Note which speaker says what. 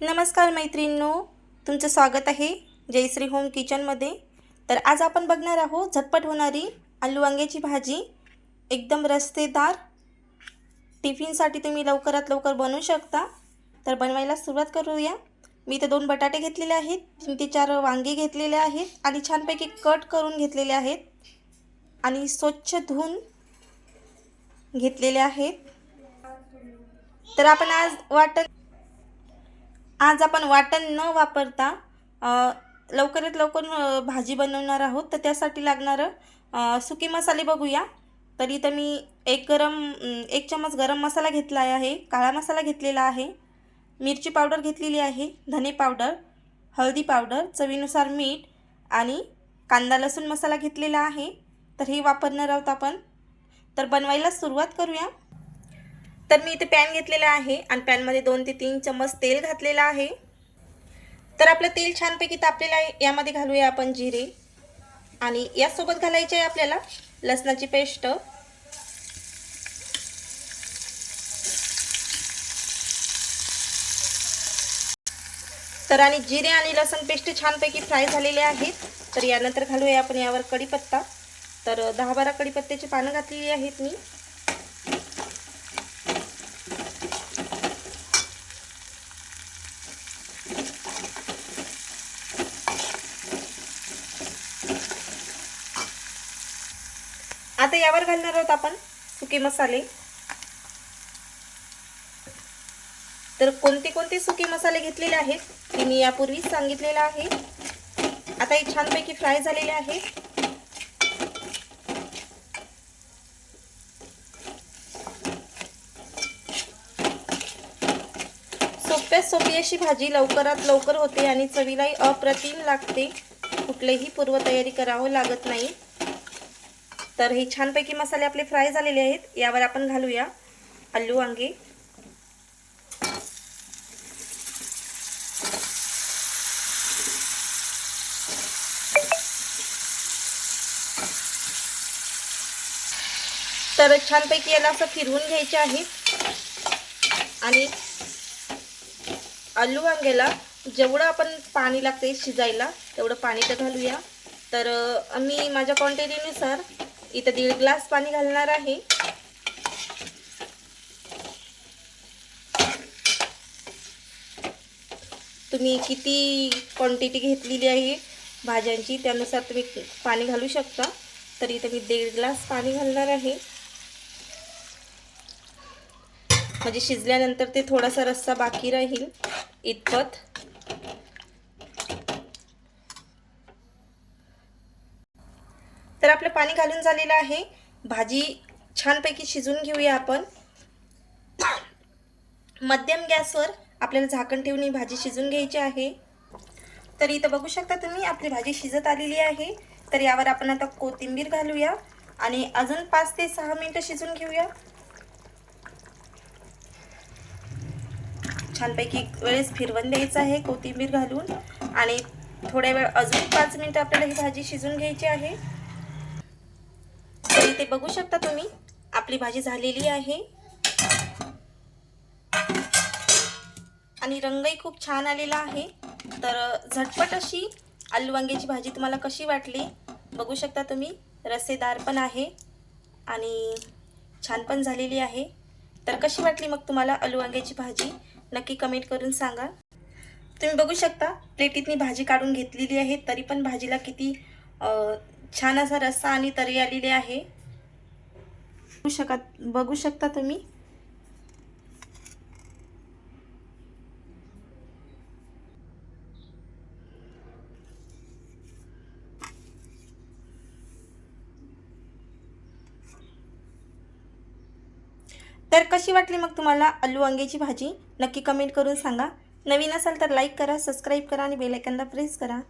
Speaker 1: नमस्कार मैत्रिणींनो तुमचं स्वागत आहे जयश्री होम किचनमध्ये तर आज आपण बघणार आहोत झटपट होणारी आलू वांग्याची भाजी. एकदम रस्तेदार. टिफिनसाठी तुम्ही लवकरात लवकर बनवू शकता. तर बनवायला सुरुवात करूया. मी इथे दोन बटाटे घेतलेले आहेत. तीन ते चार वांगे घेतलेले आहेत आणि छानपैकी कट करून घेतलेले आहेत. आणि स्वच्छ धुवून घेतलेले आहेत. तर आपण आज वाटण आज आपण वाटण न वापरता लवकरात लवकर भाजी बनवणार आहोत. तर त्यासाठी लागणारं सुके मसाले बघूया. तर इथं मी एक गरम एक चमच गरम मसाला घेतला आहे. काळा मसाला घेतलेला आहे. मिरची पावडर घेतलेली आहे. धने पावडर हळदी पावडर चवीनुसार मीठ आणि कांदा लसूण मसाला घेतलेला आहे. तर हे वापरणार आहोत आपण. तर बनवायला सुरुवात करूया. तर मी इथे पॅन घेतलेला आहे आणि पॅनमध्ये दोन ते तीन चम्मच तेल घातलेलं आहे. तर आपलं तेल छानपैकी तापलेलं आहे. यामध्ये घालूया आपण जिरे. आणि यासोबत घालायचे आहे आपल्याला लसणाची पेस्ट. तर आणि जिरे आणि लसण पेस्ट छानपैकी फ्राय झालेले आहेत. तर यानंतर घालूया आपण यावर कढीपत्ता. तर दहा बारा कढीपत्त्याची पानं घातलेली आहेत मी. आता यावर घालणार आहोत आपण सुके मसाले. तर कोणते कोणते सुके मसाले घेतलेले आहेत ते मी यापूर्वीच सांगितलेलं आहे. आता हे छानपैकी फ्राय झालेले आहे. सोप्यात सोपी अशी भाजी लवकरात लवकर होते आणि चवीलाही अप्रतिम लागते. कुठलीही पूर्वतयारी करावं लागत नाही. तर हे छानपैकी मसाले आपले फ्राय झालेले आहेत. यावर आपण घालूया आलू वांगे. तर छानपैकी याला असं फिरवून घ्यायचे आहे. आणि आलू वांग्याला जेवढं आपण पाणी लागते शिजायला तेवढं पाणी तर घालूया. तर मी माझ्या क्वांटिटीनुसार इथं दीड ग्लास पाणी घालणार आहे. तुम्ही किती क्वांटिटी घेतलेली आहे भाज्यांची त्यानुसार तुम्ही पाणी घालू शकता. तर इथं मी दीड ग्लास पाणी घालणार आहे. म्हणजे शिजल्यानंतर ते थोडासा रस्सा बाकी राहील. इतपत. तर आपलं पाणी घालून झालेलं आहे. भाजी छानपैकी शिजून घेऊया आपण. मध्यम गॅसवर आपल्याला झाकण ठेवून ही भाजी शिजून घ्यायची आहे. तर इथं बघू शकता तुम्ही आपली भाजी शिजत आलेली आहे. तर यावर आपण आता कोथिंबीर घालूया आणि अजून पाच ते सहा मिनटं शिजून घेऊया. छानपैकी वेळेस फिरवून द्यायचं आहे कोथिंबीर घालून. आणि थोड्या वेळ अजून पाच मिनटं आपल्याला ही भाजी शिजून घ्यायची आहे. ते बघू शकता तुम्ही. आपली भाजी झालेली आहे. आणि रंगही खूप छान आलेला आहे. तर झटपट अशी आलू वांग्याची भाजी तुम्हाला कशी वाटली? बघू शकता तुम्ही. रसेदार पण आहे. आणि छान पण झालेली आहे. तर कशी वाटली मग तुम्हाला आलू वांग्याची भाजी? नक्की कमेंट करून सांगा. तुम्ही बघू शकता प्लेटीतनी भाजी काढून घेतलेली आहे. तरी पण भाजीला किती छान असा रस्सा आणि तरी आलेली आहे. बघू शकत बघू शकता तुम्ही? तर कशी वाटली मग तुम्हाला आलू वांग्याची भाजी? नक्की कमेंट करून सांगा. नवीन असाल तर लाईक करा सबस्क्राईब करा आणि बेलायकनला प्रेस करा.